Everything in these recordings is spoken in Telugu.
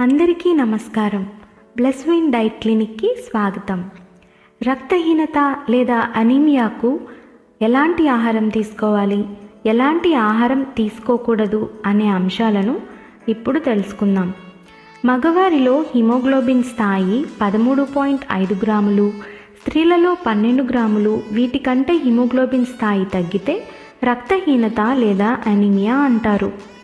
అందరికీ నమస్కారం. బ్లెస్విన్ డైట్ క్లినిక్కి స్వాగతం. రక్తహీనత లేదా అనీమియాకు ఎలాంటి ఆహారం తీసుకోవాలి? ఎలాంటి ఆహారం తీసుకోకూడదు అనే అంశాలను ఇప్పుడు తెలుసుకుందాం. మగవారిలో హిమోగ్లోబిన్ స్థాయి పదమూడు పాయింట్ ఐదు గ్రాములు స్త్రీలలో పన్నెండు గ్రాములు వీటికంటే హిమోగ్లోబిన్ స్థాయి తగ్గితే రక్తహీనత లేదా అనీమియా అంటారు.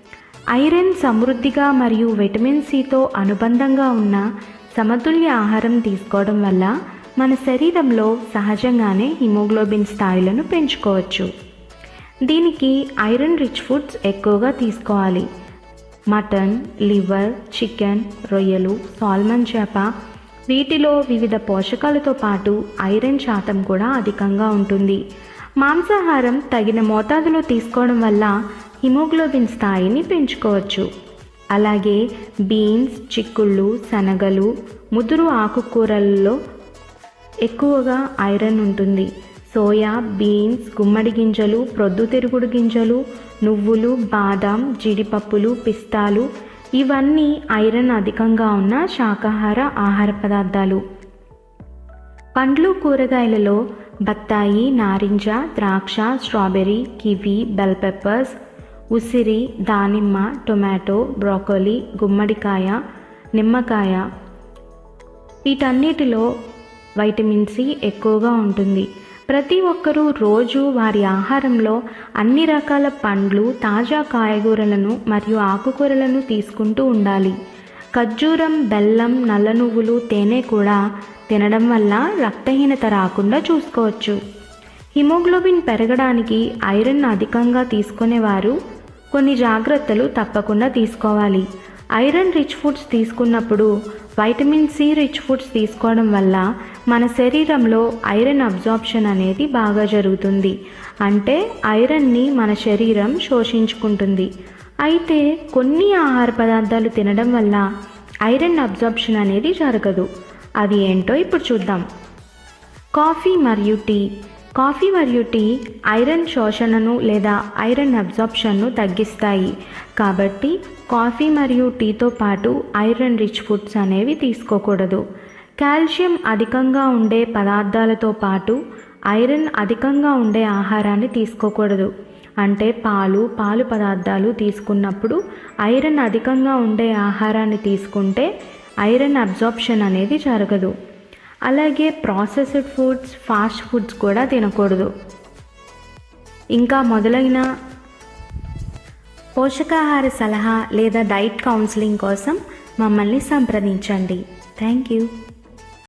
ఐరన్ సమృద్ధిగా మరియు విటమిన్ సితో అనుబంధంగా ఉన్న సమతుల్య ఆహారం తీసుకోవడం వల్ల మన శరీరంలో సహజంగానే హిమోగ్లోబిన్ స్థాయిలను పెంచుకోవచ్చు. దీనికి ఐరన్ రిచ్ ఫుడ్స్ ఎక్కువగా తీసుకోవాలి. మటన్ లివర్ చికెన్ రొయ్యలు సాల్మన్ చేప వీటిలో వివిధ పోషకాలతో పాటు ఐరన్ శాతం కూడా అధికంగా ఉంటుంది. మాంసాహారం తగిన మోతాదులో తీసుకోవడం వల్ల హిమోగ్లోబిన్ స్థాయిని పెంచుకోవచ్చు. అలాగే బీన్స్ చిక్కుళ్ళు శనగలు ముదురు ఆకుకూరలలో ఎక్కువగా ఐరన్ ఉంటుంది. సోయా బీన్స్ గుమ్మడి గింజలు ప్రొద్దుతిరుగుడు గింజలు నువ్వులు బాదాం జీడిపప్పులు పిస్తాలు ఇవన్నీ ఐరన్ అధికంగా ఉన్న శాకాహార ఆహార పదార్థాలు. పండ్లు కూరగాయలలో బత్తాయి నారింజ ద్రాక్ష స్ట్రాబెర్రీ కివి బెల్ పెప్పర్స్ ఉసిరి దానిమ్మ టొమాటో బ్రోకోలీ గుమ్మడికాయ నిమ్మకాయ. వీటన్నిటిలో వైటమిన్ సి ఎక్కువగా ఉంటుంది. ప్రతి ఒక్కరూ రోజు వారి ఆహారంలో అన్ని రకాల పండ్లు తాజా కాయగూరలను మరియు ఆకుకూరలను తీసుకుంటూ ఉండాలి. ఖర్జూరం బెల్లం నల్ల నువ్వులు తేనె కూడా తినడం వల్ల రక్తహీనత రాకుండా చూసుకోవచ్చు. హిమోగ్లోబిన్ పెరగడానికి ఐరన్ అధికంగా తీసుకునేవారు కొన్ని జాగ్రత్తలు తప్పకుండా తీసుకోవాలి. ఐరన్ రిచ్ ఫుడ్స్ తీసుకున్నప్పుడు వైటమిన్ సి రిచ్ ఫుడ్స్ తీసుకోవడం వల్ల మన శరీరంలో ఐరన్ అబ్జార్ప్షన్ అనేది బాగా జరుగుతుంది. అంటే ఐరన్ని మన శరీరం శోషించుకుంటుంది. అయితే కొన్ని ఆహార పదార్థాలు తినడం వల్ల ఐరన్ అబ్జార్ప్షన్ అనేది జరగదు. అది ఏంటో ఇప్పుడు చూద్దాం. కాఫీ మరియు టీ కాఫీ మరియు టీ ఐరన్ శోషణను లేదా ఐరన్ అబ్జార్ప్షన్ను తగ్గిస్తాయి. కాబట్టి కాఫీ మరియు టీతో పాటు ఐరన్ రిచ్ ఫుడ్స్ అనేవి తీసుకోకూడదు. కాల్షియం అధికంగా ఉండే పదార్థాలతో పాటు ఐరన్ అధికంగా ఉండే ఆహారాన్ని తీసుకోకూడదు. అంటే పాలు పాలు పదార్థాలు తీసుకున్నప్పుడు ఐరన్ అధికంగా ఉండే ఆహారాన్ని తీసుకుంటే ఐరన్ అబ్జార్ప్షన్ అనేది జరగదు. అలాగే ప్రాసెస్డ్ ఫుడ్స్ ఫాస్ట్ ఫుడ్స్ కూడా తినకూడదు. ఇంకా మొదలైన పోషకాహార సలహా లేదా డైట్ కౌన్సిలింగ్ కోసం మమ్మల్ని సంప్రదించండి. Thank you.